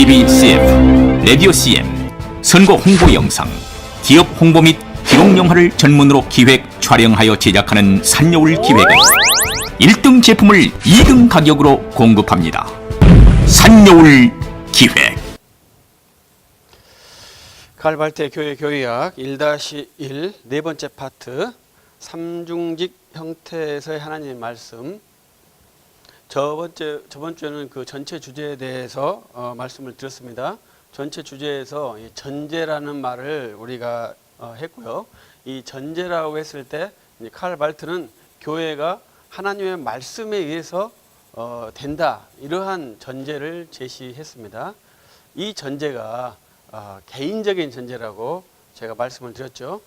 TV CF, 라디오 CM, 선거 홍보 영상, 기업 홍보 및 기록 영화를 전문으로 기획, 촬영하여 제작하는 산여울 기획은 1등 제품을 2등 가격으로 공급합니다. 산여울 기획. 칼발테 교회 교의학 1-1 네 번째 파트 삼중직 형태에서의 하나님의 말씀 저번 주 저번 주에는 그 전체 주제에 대해서 어, 말씀을 드렸습니다. 전체 주제에서 이 전제라는 말을 우리가 어, 했고요. 이 전제라고 했을 때 칼 발트는 교회가 하나님의 말씀에 의해서 어, 된다 이러한 전제를 제시했습니다. 이 전제가 어, 개인적인 전제라고 제가 말씀을 드렸죠.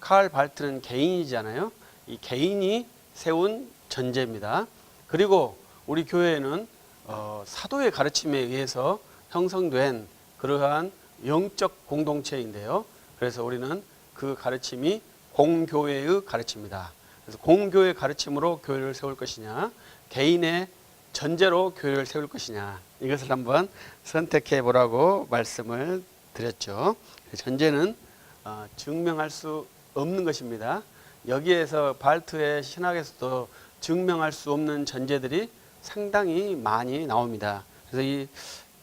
칼 발트는 개인이잖아요. 이 개인이 세운 전제입니다. 그리고 우리 교회는 어, 사도의 가르침에 의해서 형성된 그러한 영적 공동체인데요. 그래서 우리는 그 가르침이 공교회의 가르침입니다. 그래서 공교회 가르침으로 교회를 세울 것이냐, 개인의 전제로 교회를 세울 것이냐 이것을 한번 선택해 보라고 말씀을 드렸죠. 전제는 어, 증명할 수 없는 것입니다. 여기에서 발트의 신학에서도 증명할 수 없는 전제들이 상당히 많이 나옵니다. 그래서 이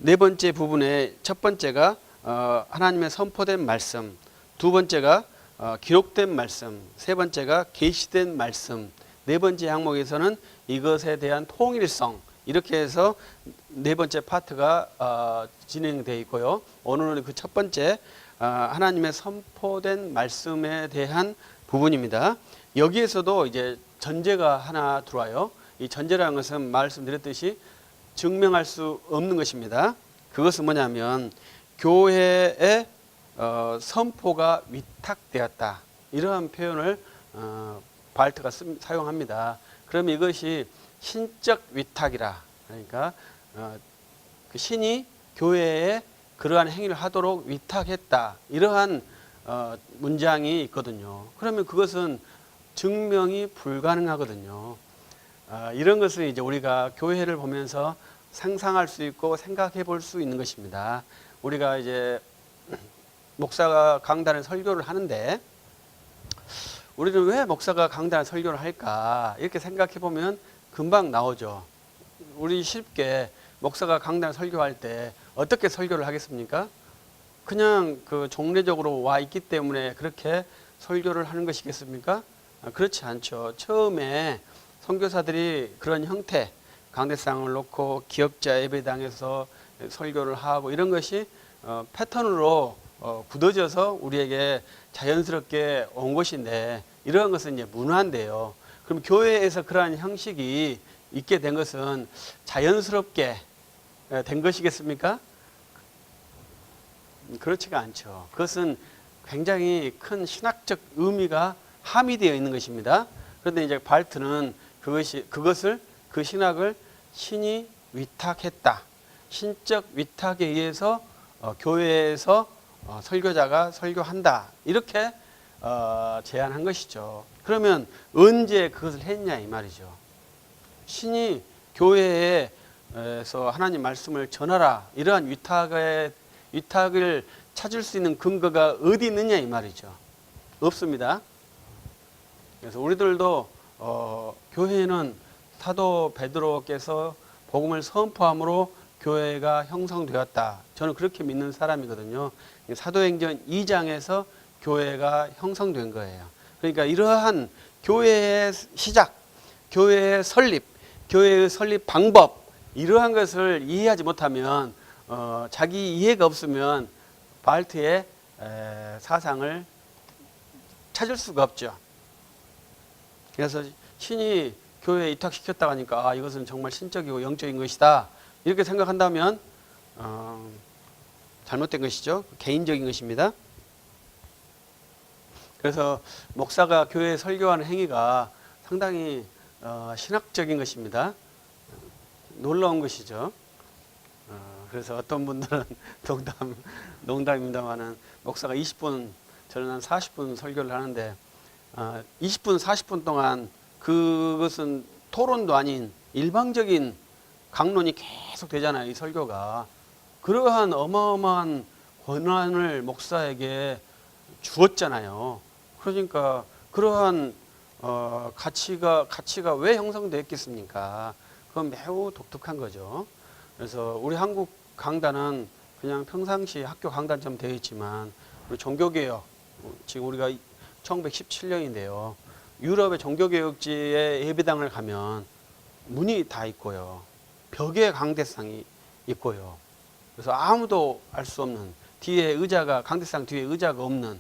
네 번째 부분의 첫 번째가 어, 하나님의 선포된 말씀, 두 번째가 어, 기록된 말씀, 세 번째가 계시된 말씀, 네 번째 항목에서는 이것에 대한 통일성 이렇게 해서 네 번째 파트가 어, 진행되어 있고요. 오늘은 그 첫 번째 어, 하나님의 선포된 말씀에 대한 부분입니다. 여기에서도 이제 전제가 하나 들어와요. 이 전제라는 것은 말씀드렸듯이 증명할 수 없는 것입니다. 그것은 뭐냐면 교회의 어, 선포가 위탁되었다. 이러한 표현을 어, 발트가 쓰, 사용합니다. 그러면 이것이 신적 위탁이라 그러니까 어, 그 신이 교회에 그러한 행위를 하도록 위탁했다. 이러한 어, 문장이 있거든요. 그러면 그것은 증명이 불가능하거든요. 아, 이런 것을 이제 우리가 교회를 보면서 상상할 수 있고 생각해 볼 수 있는 것입니다. 우리가 이제 목사가 강단에 설교를 하는데 우리는 왜 목사가 강단에 설교를 할까 이렇게 생각해 보면 금방 나오죠. 우리 쉽게 목사가 강단에 설교할 때 어떻게 설교를 하겠습니까? 그냥 그 종례적으로 와 있기 때문에 그렇게 설교를 하는 것이겠습니까? 아, 그렇지 않죠. 처음에 선교사들이 그런 형태 강대상을 놓고 기억자 예배당에서 설교를 하고 이런 것이 어, 패턴으로 어, 굳어져서 우리에게 자연스럽게 온 것인데 이러한 것은 이제 문화인데요. 그럼 교회에서 그러한 형식이 있게 된 것은 자연스럽게 에, 된 것이겠습니까? 그렇지가 않죠. 그것은 굉장히 큰 신학적 의미가 함의되어 있는 것입니다. 그런데 이제 발트는 그것이 그것을 그 신학을 신이 위탁했다. 신적 위탁에 의해서 어, 교회에서 어, 설교자가 설교한다. 이렇게 어, 제안한 것이죠. 그러면 언제 그것을 했냐 이 말이죠. 신이 교회에서 하나님 말씀을 전하라 이러한 위탁의 위탁을 찾을 수 있는 근거가 어디 있느냐 이 말이죠. 없습니다. 그래서 우리들도 어, 교회는 사도 베드로께서 복음을 선포함으로 교회가 형성되었다. 저는 그렇게 믿는 사람이거든요. 사도행전 2장에서 교회가 형성된 거예요. 그러니까 이러한 교회의 시작, 교회의 설립, 교회의 설립 방법 이러한 것을 이해하지 못하면 어, 자기 이해가 없으면 발트의 에, 사상을 찾을 수가 없죠. 그래서 신이 교회에 이탁시켰다고 하니까 아, 이것은 정말 신적이고 영적인 것이다. 이렇게 생각한다면 어, 잘못된 것이죠. 개인적인 것입니다. 그래서 목사가 교회에 설교하는 행위가 상당히 어, 신학적인 것입니다. 놀라운 것이죠. 어, 그래서 어떤 분들은 농담, 농담입니다만은 목사가 20분, 저는 한 40분 설교를 하는데 어, 20분, 40분 동안 그것은 토론도 아닌 일방적인 강론이 계속 되잖아요. 이 설교가. 그러한 어마어마한 권한을 목사에게 주었잖아요. 그러니까 그러한 어, 가치가 가치가 왜 형성됐겠습니까? 그건 매우 독특한 거죠. 그래서 우리 한국 강단은 그냥 평상시 학교 강단처럼 되어 있지만 우리 종교개혁 지금 우리가 1917년인데요. 유럽의 종교개혁지의 예배당을 가면 문이 다 있고요. 벽에 강대상이 있고요. 그래서 아무도 알 수 없는 뒤에 의자가 강대상 뒤에 의자가 없는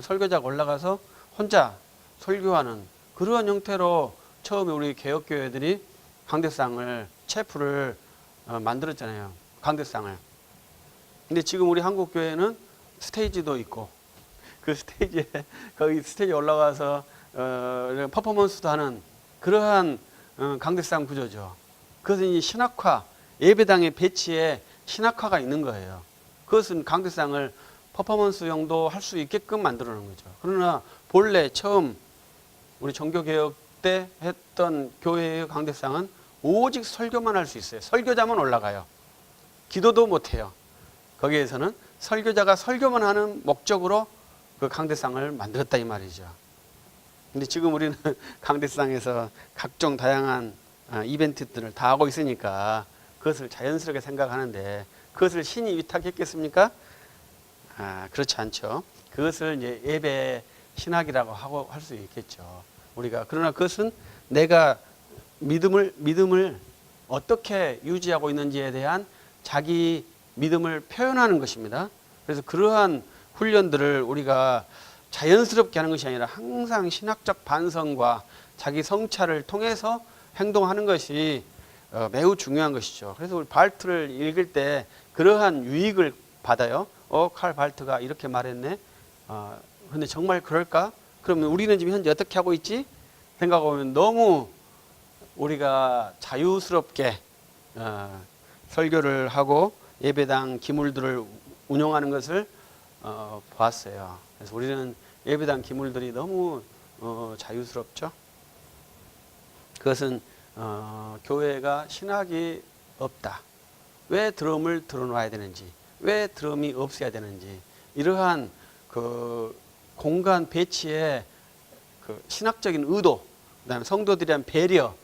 설교자가 올라가서 혼자 설교하는 그러한 형태로 처음에 우리 개혁교회들이 강대상을 체프를 어, 만들었잖아요. 강대상을. 근데 지금 우리 한국 교회는 스테이지도 있고 그 스테이지에 거기 스테이지 올라가서 어, 퍼포먼스도 하는 그러한 어, 강대상 구조죠. 그것은 이 신학화 예배당의 배치에 신학화가 있는 거예요. 그것은 강대상을 퍼포먼스용도 할 수 있게끔 만들어 놓은 거죠. 그러나 본래 처음 우리 종교개혁 때 했던 교회의 강대상은 오직 설교만 할 수 있어요. 설교자만 올라가요. 기도도 못 해요. 거기에서는 설교자가 설교만 하는 목적으로 그 강대상을 만들었다 이 말이죠. 근데 지금 우리는 강대상에서 각종 다양한 아, 이벤트들을 다 하고 있으니까 그것을 자연스럽게 생각하는데 그것을 신이 위탁했겠습니까? 아, 그렇지 않죠. 그것을 이제 예배 신학이라고 하고 할 수 있겠죠. 우리가 그러나 그것은 내가 믿음을 믿음을 어떻게 유지하고 있는지에 대한 자기 믿음을 표현하는 것입니다. 그래서 그러한 훈련들을 우리가 자연스럽게 하는 것이 아니라 항상 신학적 반성과 자기 성찰을 통해서 행동하는 것이 어, 매우 중요한 것이죠. 그래서 우리 발트를 읽을 때 그러한 유익을 받아요. 어, 칼 발트가 이렇게 말했네. 어, 근데 정말 그럴까? 그러면 우리는 지금 현재 어떻게 하고 있지? 생각해보면 너무 우리가 자유스럽게 어, 설교를 하고 예배당 기물들을 운영하는 것을 어, 보았어요. 그래서 우리는 예배당 기물들이 너무 어, 자유스럽죠. 그것은 어, 교회가 신학이 없다. 왜 드럼을 들어놔야 되는지, 왜 드럼이 없어야 되는지 이러한 그 공간 배치에 그 신학적인 의도, 그다음에 성도들에 대한 배려,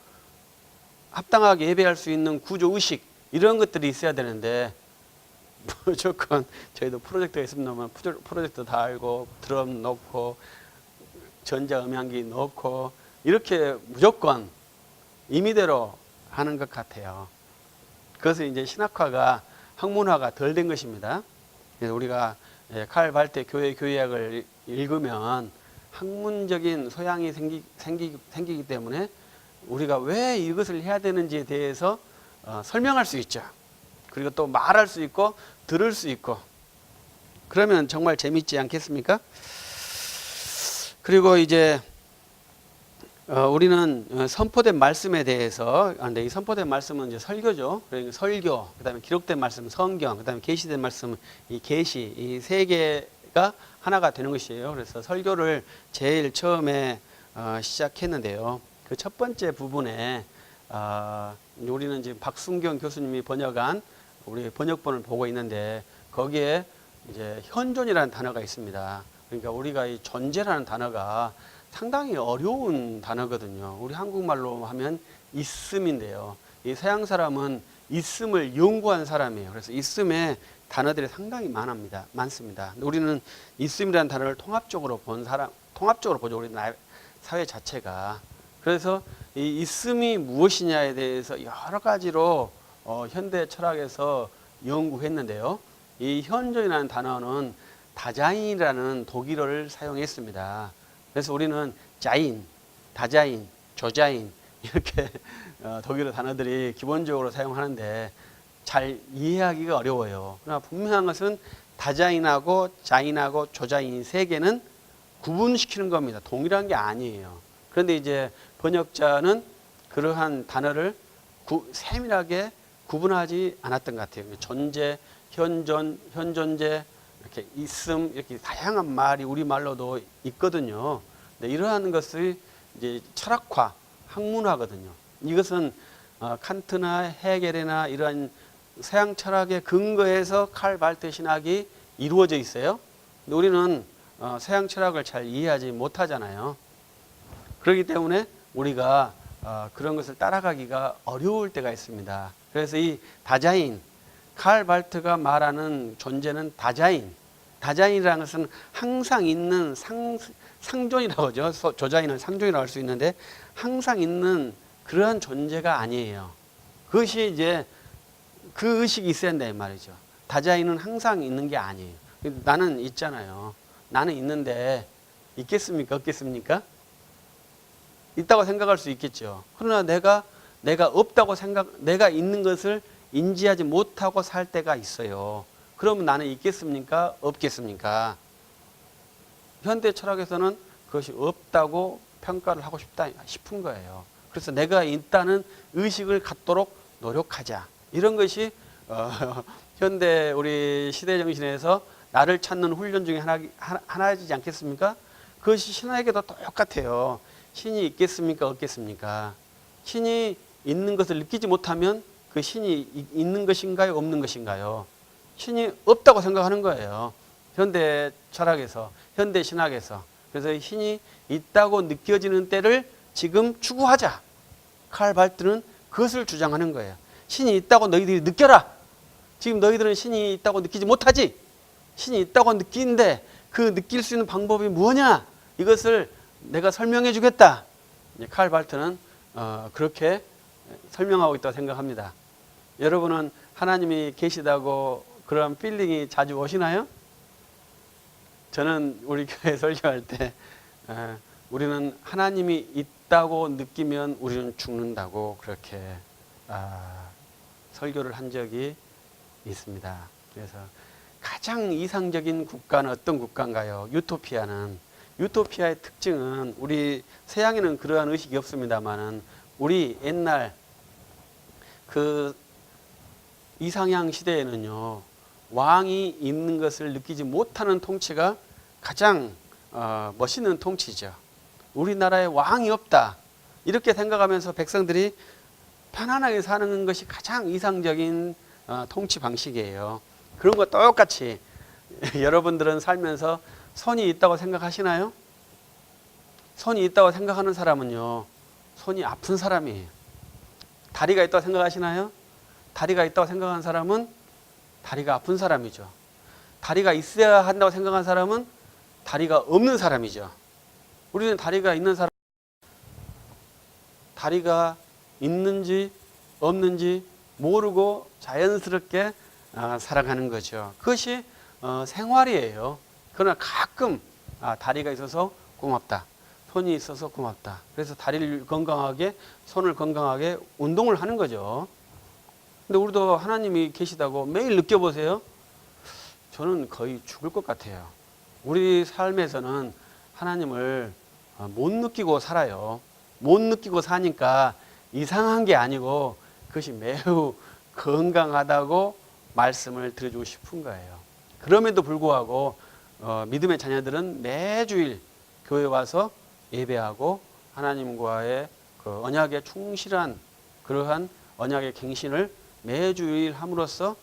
합당하게 예배할 수 있는 구조 의식 이런 것들이 있어야 되는데 무조건 저희도 프로젝트가 프로- 프로젝트 다 알고 드럼 넣고 전자 음향기 넣고 이렇게 무조건 임의대로 하는 것 같아요. 그것은 이제 신학화가 학문화가 덜 된 것입니다. 그래서 우리가 예, 칼 발테 교회 교약을 읽으면 학문적인 소양이 생기, 생기, 생기기 때문에 우리가 왜 이것을 해야 되는지에 대해서 어, 설명할 수 있죠. 그리고 또 말할 수 있고 들을 수 있고 그러면 정말 재밌지 않겠습니까? 그리고 이제 어, 우리는 어, 선포된 말씀에 대해서 아, 근데 이 선포된 말씀은 이제 설교죠. 그러니까 설교, 그다음에 기록된 말씀 성경, 그다음에 계시된 말씀 이 계시 이 세 개가 하나가 되는 것이에요. 그래서 설교를 제일 처음에 어, 시작했는데요. 그 첫 번째 부분에 어, 우리는 지금 박순경 교수님이 번역한 우리 번역본을 보고 있는데 거기에 이제 현존이라는 단어가 있습니다. 그러니까 우리가 이 존재라는 단어가 상당히 어려운 단어거든요. 우리 한국말로 하면 있음인데요. 이 서양 사람은 있음을 연구한 사람이에요. 그래서 있음에 단어들이 상당히 많습니다. 많습니다. 우리는 있음이라는 단어를 통합적으로 본 사람, 통합적으로 보죠. 우리 나- 사회 자체가. 그래서 이 있음이 무엇이냐에 대해서 여러 가지로 어, 현대 철학에서 연구했는데요. 이 현존이라는 단어는 다자인이라는 독일어를 사용했습니다. 그래서 우리는 자인, 다자인, 저자인 이렇게 어, 독일어 단어들이 기본적으로 사용하는데 잘 이해하기가 어려워요. 그러나 분명한 것은 다자인하고 자인하고 조자인 세 개는 구분시키는 겁니다. 동일한 게 아니에요. 그런데 이제 번역자는 그러한 단어를 구- 세밀하게 구분하지 않았던 것 같아요. 존재, 현존, 현존재, 이렇게 있음, 이렇게 다양한 말이 우리 말로도 있거든요. 근데 이러한 것을 이제 철학화, 학문화거든요. 이것은 어, 칸트나 헤겔이나 이러한 서양 철학의 근거에서 칼 발트 신학이 이루어져 있어요. 근데 우리는 어, 서양 철학을 잘 이해하지 못하잖아요. 그렇기 때문에 우리가 어, 그런 것을 따라가기가 어려울 때가 있습니다. 그래서 이 다자인, 칼 발트가 말하는 존재는 다자인, 다자인이라는 것은 항상 있는 상, 상존이라고 하죠. 서- 조자인은 상존이라고 할 수 있는데 항상 있는 그러한 존재가 아니에요. 그것이 이제 그 의식이 있어야 이 말이죠. 다자인은 항상 있는 게 아니에요. 나는 있잖아요. 나는 있는데 있겠습니까? 없겠습니까? 있다고 생각할 수 있겠죠. 그러나 내가 내가 없다고 생각, 내가 있는 것을 인지하지 못하고 살 때가 있어요. 그러면 나는 있겠습니까? 없겠습니까? 현대 철학에서는 그것이 없다고 평가를 하고 싶다 싶은 거예요. 그래서 내가 있다는 의식을 갖도록 노력하자. 이런 것이 어, 현대 우리 시대 정신에서 나를 찾는 훈련 중에 하나, 하나, 하나이지 않겠습니까? 그것이 신에게도 똑같아요. 신이 있겠습니까? 없겠습니까? 신이 있는 것을 느끼지 못하면 그 신이 이- 있는 것인가요? 없는 것인가요? 신이 없다고 생각하는 거예요. 현대 철학에서, 현대 신학에서. 그래서 신이 있다고 느껴지는 때를 지금 추구하자. 칼 발트는 그것을 주장하는 거예요. 신이 있다고 너희들이 느껴라. 지금 너희들은 신이 있다고 느끼지 못하지. 신이 있다고 느끼는데 그 느낄 수 있는 방법이 뭐냐? 이것을 내가 설명해 주겠다. 칼 발트는 어, 그렇게 설명하고 있다고 생각합니다. 여러분은 하나님이 계시다고 그런 필링이 자주 오시나요? 저는 우리 교회 설교할 때 에, 우리는 하나님이 있다고 느끼면 우리는 죽는다고 그렇게 아, 설교를 한 적이 있습니다. 그래서 가장 이상적인 국가는 어떤 국가인가요? 유토피아는 유토피아의 특징은 우리 서양에는 그러한 의식이 없습니다만은 우리 옛날 그 이상향 시대에는요 왕이 있는 것을 느끼지 못하는 통치가 가장 어, 멋있는 통치죠. 우리나라에 왕이 없다 이렇게 생각하면서 백성들이 편안하게 사는 것이 가장 이상적인 어, 통치 방식이에요. 그런 거 똑같이 여러분들은 살면서 손이 있다고 생각하시나요? 손이 있다고 생각하는 사람은요, 손이 아픈 사람이에요. 다리가 있다고 생각하시나요? 다리가 있다고 생각하는 사람은 다리가 아픈 사람이죠. 다리가 있어야 한다고 생각하는 사람은 다리가 없는 사람이죠. 우리는 다리가 있는 사람, 다리가 있는지 없는지 모르고 자연스럽게 아, 살아가는 거죠. 그것이 어, 생활이에요. 그러나 가끔 아, 다리가 있어서 고맙다. 손이 있어서 고맙다. 그래서 다리를 건강하게, 손을 건강하게 운동을 하는 거죠. 근데 우리도 하나님이 계시다고 매일 느껴보세요. 저는 거의 죽을 것 같아요. 우리 삶에서는 하나님을 어, 못 느끼고 살아요. 못 느끼고 사니까 이상한 게 아니고 그것이 매우 건강하다고 말씀을 드려주고 싶은 거예요. 그럼에도 불구하고 어, 믿음의 자녀들은 매주일 교회 와서 예배하고 하나님과의 그 언약에 충실한 그러한 언약의 갱신을 매주일 함으로써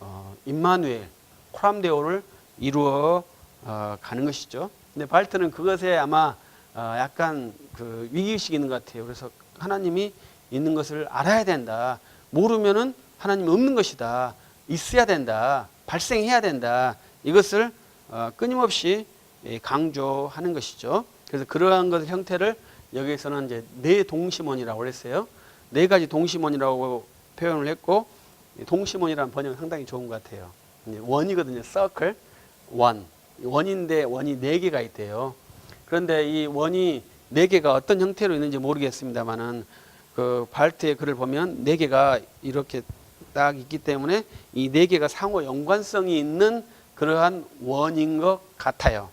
어, 임마누엘 코람데오를 이루어 어, 가는 것이죠. 근데 발트는 그것에 아마 어, 약간 그 위기의식이 있는 것 같아요. 그래서 하나님이 있는 것을 알아야 된다. 모르면은 하나님 없는 것이다. 있어야 된다. 발생해야 된다. 이것을 어, 끊임없이 예, 강조하는 것이죠. 그래서 그러한 것 형태를 여기에서는 이제 네 동심원이라고 했어요. 네 가지 동심원이라고 표현을 했고 동심원이라는 번역은 상당히 좋은 것 같아요. 원이거든요. 서클 원 원인데 원이 네 개가 있대요. 그런데 이 원이 네 개가 어떤 형태로 있는지 모르겠습니다만은 그 발트의 글을 보면 네 개가 이렇게 딱 있기 때문에 이 네 개가 상호 연관성이 있는 그러한 원인 것 같아요.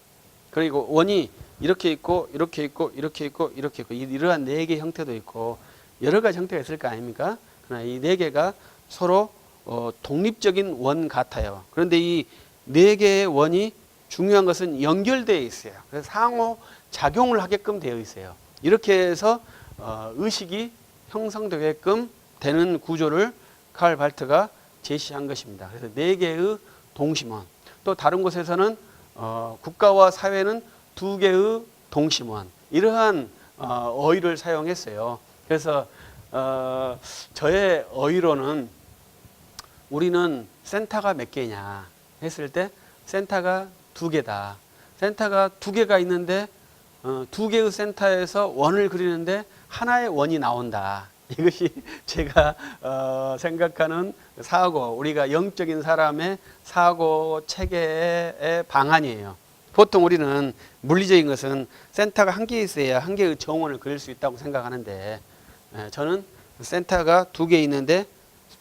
그리고 원이 이렇게 있고 이렇게 있고 이렇게 있고 이렇게 있고 이- 이러한 네개 형태도 있고 여러 가지 형태가 있을 거 아닙니까? 그러나 이 네 개가 서로 어, 독립적인 원 같아요. 그런데 이 네 개의 원이 중요한 것은 연결되어 있어요. 그래서 상호 작용을 하게끔 되어 있어요. 이렇게 해서 어, 의식이 형성되게끔 되는 구조를 칼 발트가 제시한 것입니다. 그래서 네 개의 동심원. 또 다른 곳에서는 어, 국가와 사회는 두 개의 동심원. 이러한 어, 어휘를 사용했어요. 그래서 어, 저의 어휘로는 우리는 센터가 몇 개냐 했을 때 센터가 두 개다. 센터가 두 개가 있는데 어, 두 개의 센터에서 원을 그리는데 하나의 원이 나온다. 이것이 제가 어, 생각하는 사고, 우리가 영적인 사람의 사고 체계의 방안이에요. 보통 우리는 물리적인 것은 센터가 한 개 있어야 한 개의 정원을 그릴 수 있다고 생각하는데 예, 저는 센터가 두 개 있는데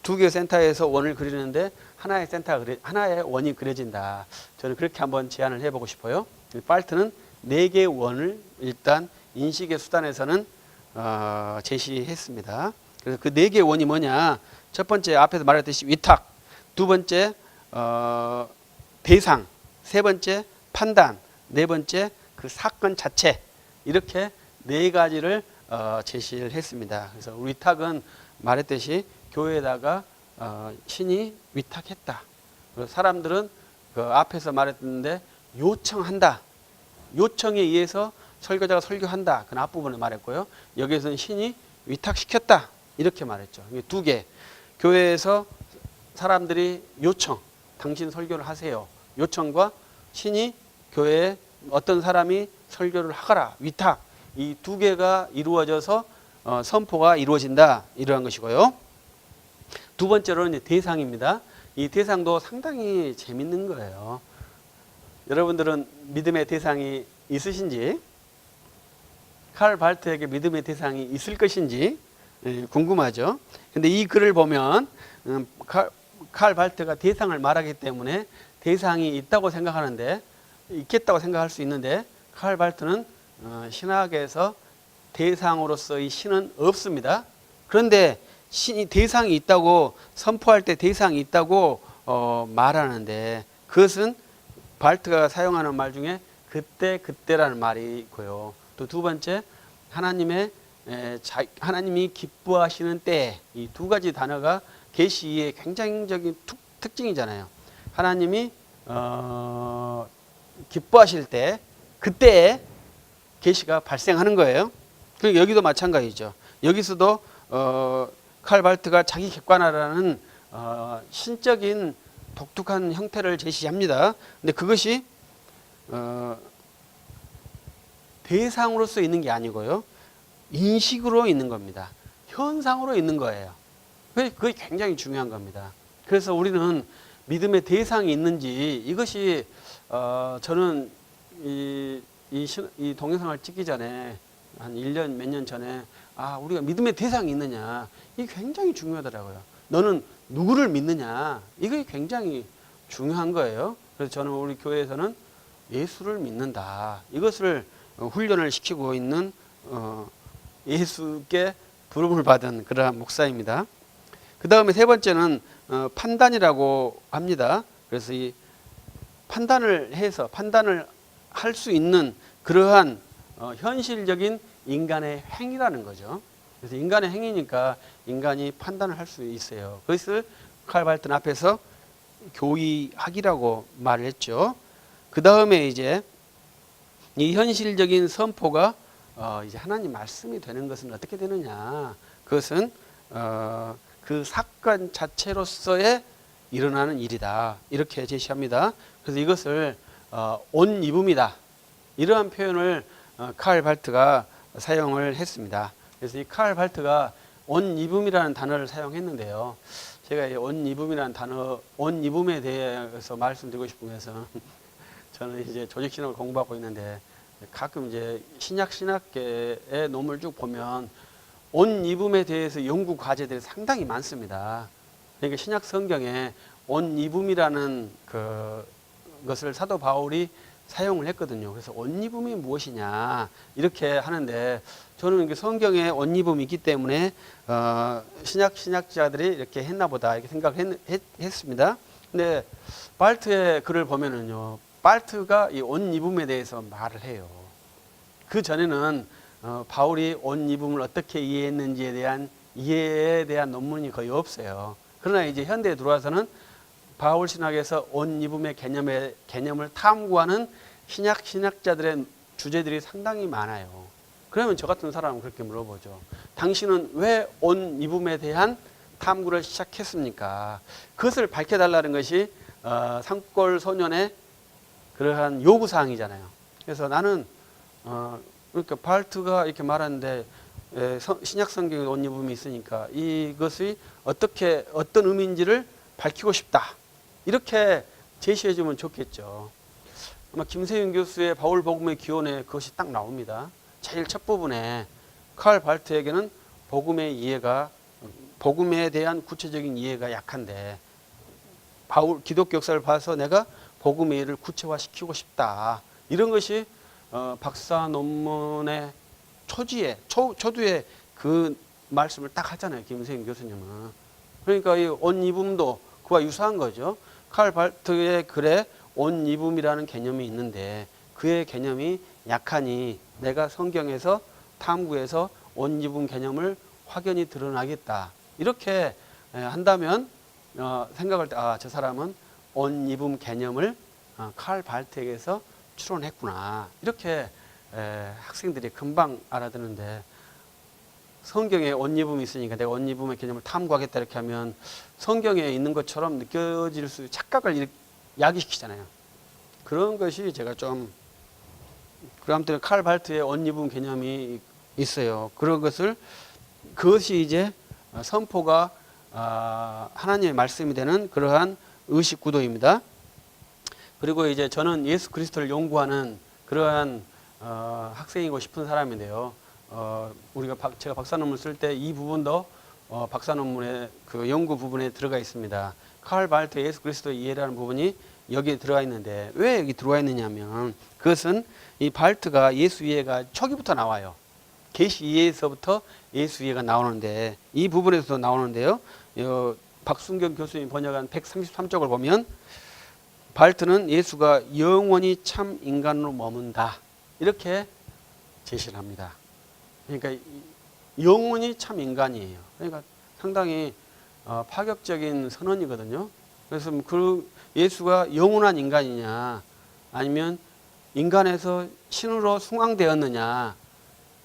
두 개의 센터에서 원을 그리는데 하나의 센터가 그려, 하나의 원이 그려진다. 저는 그렇게 한번 제안을 해보고 싶어요. 팔트는 네 개의 원을 일단 인식의 수단에서는 어, 제시했습니다. 그래서 그 네 개의 원이 뭐냐? 첫 번째 앞에서 말했듯이 위탁, 두 번째 어, 대상, 세 번째 판단, 네 번째 그 사건 자체 이렇게 네 가지를 어, 제시를 했습니다. 그래서 위탁은 말했듯이 교회에다가 어, 신이 위탁했다. 그래서 사람들은 그 앞에서 말했는데 요청한다. 요청에 의해서 설교자가 설교한다. 그 앞부분을 말했고요. 여기에서는 신이 위탁시켰다. 이렇게 말했죠. 이게 두 개. 교회에서 사람들이 요청, 당신 설교를 하세요. 요청과 신이 교회에 어떤 사람이 설교를 하거라. 위탁. 이 두 개가 이루어져서 어, 선포가 이루어진다. 이러한 것이고요. 두 번째로는 대상입니다. 이 대상도 상당히 재밌는 거예요. 여러분들은 믿음의 대상이 있으신지, 칼 발트에게 믿음의 대상이 있을 것인지 예, 궁금하죠. 근데 이 글을 보면 음, 칼, 칼 발트가 대상을 말하기 때문에 대상이 있다고 생각하는데 있겠다고 생각할 수 있는데 칼 발트는 어, 신학에서 대상으로서의 신은 없습니다. 그런데 신이 대상이 있다고 선포할 때 대상이 있다고 어, 말하는데 그것은 발트가 사용하는 말 중에 그때 그때라는 말이 있고요. 또 두 번째 하나님의 에, 자, 하나님이 기뻐하시는 때 이 두 가지 단어가 계시의 굉장적인 특, 특징이잖아요. 하나님이 어, 기뻐하실 때 그때에 계시가 발생하는 거예요. 그리고 여기도 마찬가지죠. 여기서도 어, 칼발트가 자기 객관화라는 어, 신적인 독특한 형태를 제시합니다. 근데 그것이 어, 대상으로서 있는 게 아니고요. 인식으로 있는 겁니다. 현상으로 있는 거예요. 그게 굉장히 중요한 겁니다. 그래서 우리는 믿음의 대상이 있는지 이것이 어, 저는 이, 이, 신- 이 동영상을 찍기 전에 한 1년 몇 년 전에 아 우리가 믿음의 대상이 있느냐 이게 굉장히 중요하더라고요. 너는 누구를 믿느냐 이게 굉장히 중요한 거예요. 그래서 저는 우리 교회에서는 예수를 믿는다. 이것을 어, 훈련을 시키고 있는 어, 예수께 부름을 받은 그러한 목사입니다. 그 다음에 세 번째는 어, 판단이라고 합니다. 그래서 이 판단을 해서 판단을 할 수 있는 그러한 어, 현실적인 인간의 행위라는 거죠. 그래서 인간의 행위니까 인간이 판단을 할 수 있어요. 그것을 칼발튼 앞에서 교의학이라고 말을 했죠. 그 다음에 이제 이 현실적인 선포가 어, 이제 하나님 말씀이 되는 것은 어떻게 되느냐? 그것은 어, 그 사건 자체로서의 일어나는 일이다. 이렇게 제시합니다. 그래서 이것을 어, 온 이붐이다. 이러한 표현을 어, 칼 발트가 사용을 했습니다. 그래서 이 칼 발트가 온 이붐이라는 단어를 사용했는데요. 제가 이온 이붐이라는 단어, 온 이붐에 대해서 말씀드리고 싶은 것은 저는 이제 조직 신학을 공부하고 있는데 가끔 이제 신약 신학계의 논문을 쭉 보면 온 이붐에 대해서 연구 과제들이 상당히 많습니다. 그러니까 신약 성경에 온 이붐이라는 그 것을 사도 바울이 사용을 했거든요. 그래서 온 이붐이 무엇이냐 이렇게 하는데 저는 이게 성경에 온 이붐이 있기 때문에 어, 신약 신학자들이 이렇게 했나보다 이렇게 생각을 했, 했, 습니다 근데 발트의 글을 보면은요, 발트가 이온 이붐에 대해서 말을 해요. 그 전에는 어, 바울이 온 이붐을 어떻게 이해했는지에 대한 이해에 대한 논문이 거의 없어요. 그러나 이제 현대에 들어와서는 바울 신학에서 옷 입음의 개념의 개념을 탐구하는 신약 신학자들의 주제들이 상당히 많아요. 그러면 저 같은 사람은 그렇게 물어보죠. 당신은 왜옷 입음에 대한 탐구를 시작했습니까? 그것을 밝혀달라는 것이 어, 산골 소년의 그러한 요구 사항이잖아요. 그래서 나는 어, 그러니까 발트가 이렇게 말하는데 신약 성경에 옷 입음이 있으니까 이것이 어떻게 어떤 의미인지를 밝히고 싶다. 이렇게 제시해 주면 좋겠죠. 아마 김세윤 교수의 바울 복음의 기원에 그것이 딱 나옵니다. 제일 첫 부분에 칼 발트에게는 복음의 이해가 복음에 대한 구체적인 이해가 약한데 바울 기독교 역사를 봐서 내가 복음의 이해를 구체화시키고 싶다. 이런 것이 어, 박사 논문의 초지에 초, 초두에 그 말씀을 딱 하잖아요. 김세윤 교수님은. 그러니까 이 옷 입음도 그와 유사한 거죠. 칼 발트의 글에 옷 입음이라는 개념이 있는데 그의 개념이 약하니 내가 성경에서 탐구해서 옷 입음 개념을 확연히 드러나겠다. 이렇게 에, 한다면 어, 생각할 때 아 저 사람은 옷 입음 개념을 어, 칼 발트에게서 추론했구나. 이렇게 에, 학생들이 금방 알아듣는데 성경에 옷 입음이 있으니까 내가 옷 입음의 개념을 탐구하겠다 이렇게 하면 성경에 있는 것처럼 느껴질 수 착각을 일- 야기시키잖아요. 그런 것이 제가 좀 그럼 때칼 발트의 옷 입음 개념이 있어요. 그런 것을 그것이 이제 선포가 아, 하나님의 말씀이 되는 그러한 의식 구도입니다. 그리고 이제 저는 예수 그리스도를 연구하는 그러한 어, 학생이고 싶은 사람인데요. 어, 우리가 박- 제가 박사 논문 쓸 때 이 부분도 어, 박사 논문의 그 연구 부분에 들어가 있습니다. 칼 발트 예수 그리스도의 이해라는 부분이 여기에 들어가 있는데 왜 여기 들어와 있느냐면 그것은 이 발트가 예수 이해가 초기부터 나와요. 계시 이해에서부터 예수 이해가 나오는데 이 부분에서도 나오는데요. 어, 박순경 교수님이 번역한 133쪽을 보면 발트는 예수가 영원히 참 인간으로 머문다 이렇게 제시를 합니다. 그러니까 이- 영원히 참 인간이에요. 그러니까 상당히 어, 파격적인 선언이거든요. 그래서 그 예수가 영원한 인간이냐 아니면 인간에서 신으로 숭앙되었느냐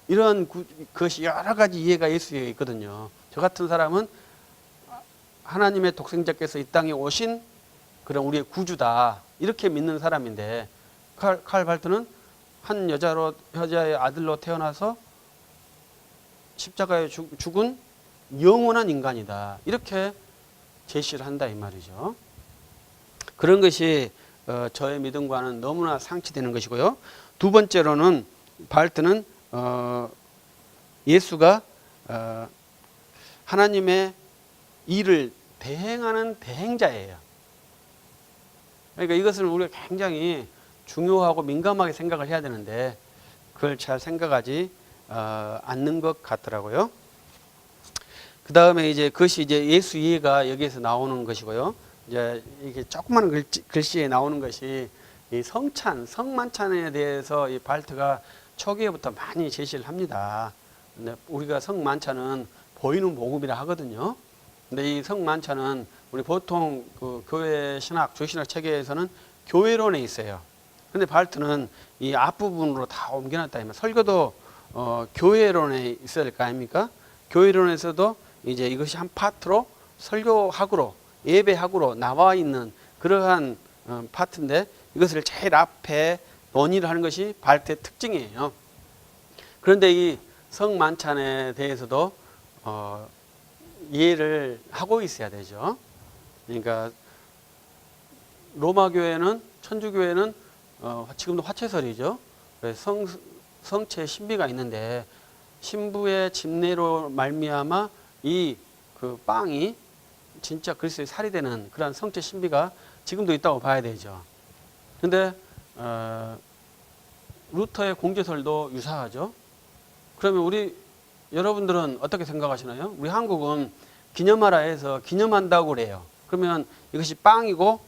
이런 구- 그것이 여러 가지 이해가 예수에 있거든요. 저 같은 사람은 하나님의 독생자께서 이 땅에 오신 그런 우리의 구주다 이렇게 믿는 사람인데 칼, 칼 발트는 한 여자로 여자의 아들로 태어나서 십자가에 죽, 죽은 영원한 인간이다 이렇게 제시를 한다 이 말이죠. 그런 것이 어, 저의 믿음과는 너무나 상치되는 것이고요. 두 번째로는 발트는 어, 예수가 어, 하나님의 일을 대행하는 대행자예요. 그러니까 이것을 우리가 굉장히 중요하고 민감하게 생각을 해야 되는데 그걸 잘 생각하지 어, 않는 것 같더라고요. 그 다음에 이제 그것이 이제 예수 이해가 여기에서 나오는 것이고요. 이제 이게 조그마한 글씨, 글씨 에 나오는 것이 이 성찬, 성만찬에 대해서 이 발트가 초기에부터 많이 제시를 합니다. 근데 우리가 성만찬은 보이는 복음이라 하거든요. 근데 이 성만찬은 우리 보통 그 교회 신학, 조신학 체계에서는 교회론에 있어요. 근데 발트는 이 앞부분으로 다 옮겨놨다. 면 설교도 어, 교회론에 있어야 될 거 아닙니까? 교회론에서도 이제 이것이 한 파트로 설교학으로 예배학으로 나와 있는 그러한 어, 파트인데 이것을 제일 앞에 논의를 하는 것이 발트의 특징이에요. 그런데 이 성만찬에 대해서도 어, 이해를 하고 있어야 되죠. 그러니까 로마 교회는 천주 교회는 어, 지금도 화채설이죠. 성 성체 신비가 있는데 신부의 집례로 말미암아 이 그 빵이 진짜 그리스도의 살이 되는 그러한 성체 신비가 지금도 있다고 봐야 되죠. 근데 어, 루터의 공제설도 유사하죠. 그러면 우리 여러분들은 어떻게 생각하시나요? 우리 한국은 기념하라 해서 기념한다고 그래요. 그러면 이것이 빵이고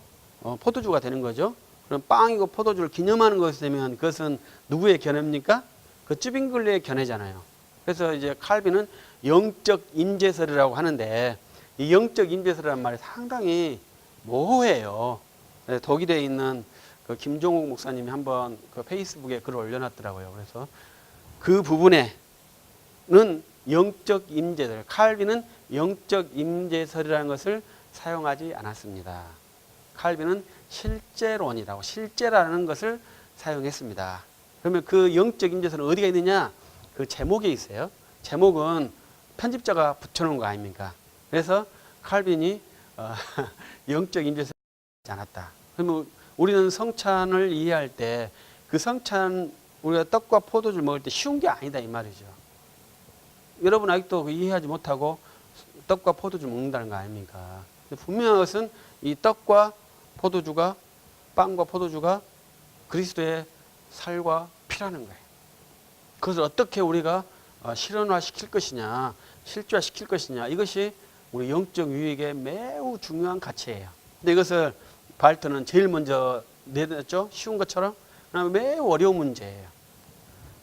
어, 포도주가 되는 거죠. 그럼 빵이고 포도주를 기념하는 것이 되면 그것은 누구의 견해입니까? 그 쯔빙글레의 견해잖아요. 그래서 이제 칼빈은 영적 임재설이라고 하는데 이 영적 임재서라는 말이 상당히 모호해요. 네, 독일에 있는 그 김종욱 목사님이 한번 그 페이스북에 글을 올려놨더라고요. 그래서 그 부분에는 영적 임재설, 칼빈은 영적 임재설이라는 것을 사용하지 않았습니다. 칼빈은 실제론이라고 실제라는 것을 사용했습니다. 그러면 그 영적 임재설은 어디가 있느냐? 그 제목에 있어요. 제목은 편집자가 붙여놓은 거 아닙니까? 그래서 칼빈이 어, 영적 임재설이 않았다. 그러면 우리는 성찬을 이해할 때 그 성찬 우리가 떡과 포도주를 먹을 때 쉬운 게 아니다 이 말이죠. 여러분 아직도 그 이해하지 못하고 떡과 포도주 먹는다는 거 아닙니까? 분명한 것은 이 떡과 포도주가 빵과 포도주가 그리스도의 살과 피라는 거예요. 그것을 어떻게 우리가 어, 실현화시킬 것이냐, 실제화시킬 것이냐 이것이 우리 영적 유익의 매우 중요한 가치예요. 근데 이것을 발트는 제일 먼저 내놨죠. 쉬운 것처럼 그다음에 매우 어려운 문제예요.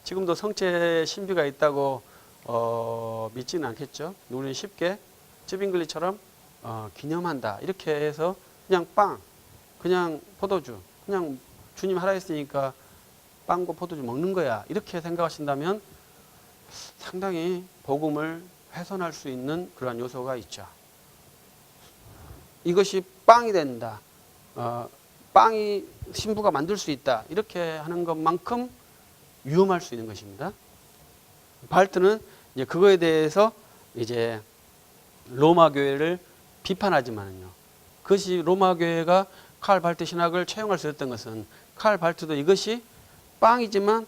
지금도 성체 신비가 있다고 어, 믿지는 않겠죠. 우리는 쉽게 쯔빙글리처럼 어, 기념한다 이렇게 해서 그냥 빵, 그냥 포도주, 그냥 주님 하라 했으니까 빵과 포도주 먹는 거야 이렇게 생각하신다면 상당히 복음을 훼손할 수 있는 그러한 요소가 있죠. 이것이 빵이 된다. 어, 빵이 신부가 만들 수 있다. 이렇게 하는 것만큼 위험할 수 있는 것입니다. 발트는 이제 그거에 대해서 이제 로마 교회를 비판하지만요. 그것이 로마 교회가 칼 발트 신학을 채용할 수 있었던 것은 칼 발트도 이것이 빵이지만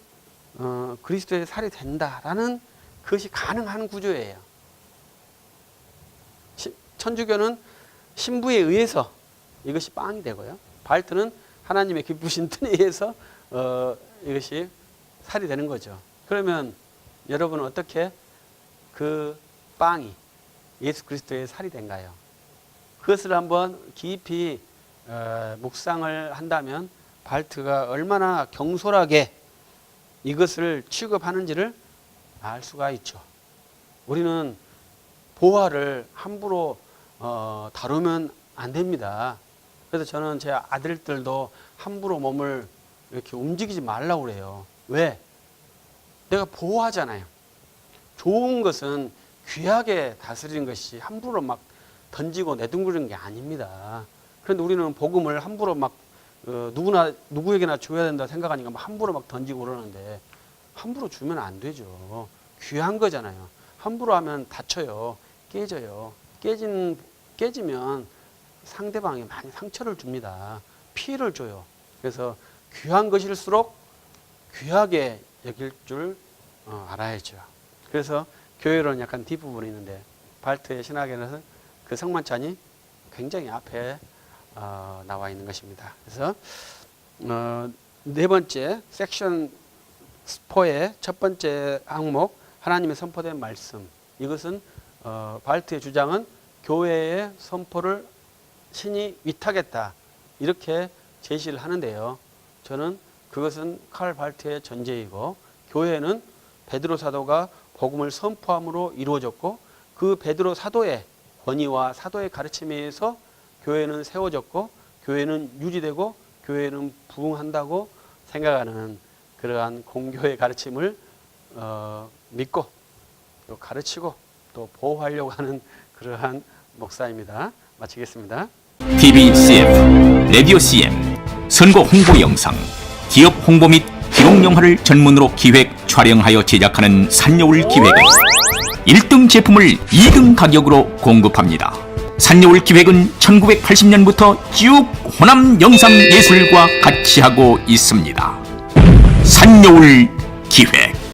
어, 그리스도의 살이 된다라는 그것이 가능한 구조예요. 시- 천주교는 신부에 의해서 이것이 빵이 되고요. 발트는 하나님의 기쁘신 뜻에 의해서 어, 이것이 살이 되는 거죠. 그러면 여러분은 어떻게 그 빵이 예수 그리스도의 살이 된가요? 그것을 한번 깊이 어, 묵상을 한다면 발트가 얼마나 경솔하게 이것을 취급하는지를 알 수가 있죠. 우리는 보화를 함부로 어, 다루면 안 됩니다. 그래서 저는 제 아들들도 함부로 몸을 이렇게 움직이지 말라고 그래요. 왜? 내가 보호하잖아요. 좋은 것은 귀하게 다스리는 것이 함부로 막 던지고 내둥그리는 게 아닙니다. 그런데 우리는 복음을 함부로 막 어, 누구나 누구에게나 줘야 된다 생각하니까 막 함부로 막 던지고 그러는데 함부로 주면 안 되죠. 귀한 거잖아요. 함부로 하면 다쳐요. 깨져요. 깨진 깨지면 상대방이 많이 상처를 줍니다. 피해를 줘요. 그래서 귀한 것일수록 귀하게 여길 줄 어, 알아야죠. 그래서 교회로는 약간 뒷부분이 있는데 발트의 신학에는 그 성만찬이 굉장히 앞에 어, 나와 있는 것입니다. 그래서 어, 네 번째 섹션 4의 첫 번째 항목 하나님의 선포된 말씀 이것은 어, 발트의 주장은 교회의 선포를 신이 위탁했다 이렇게 제시를 하는데요. 저는 그것은 칼 발트의 전제이고 교회는 베드로 사도가 복음을 선포함으로 이루어졌고 그 베드로 사도의 권위와 사도의 가르침에 의해서 교회는 세워졌고 교회는 유지되고 교회는 부흥한다고 생각하는 그러한 공교의 가르침을 어, 믿고 또 가르치고 또 보호하려고 하는 그러한 목사입니다. 마치겠습니다. TV CF, 라디오 CM, 선거 홍보 영상, 기업 홍보 및 기록 영화를 전문으로 기획, 촬영하여 제작하는 산여울 기획은 1등 제품을 2등 가격으로 공급합니다. 산여울 기획은 1980년부터 쭉 호남 영상 예술과 같이 하고 있습니다. 산여울 기획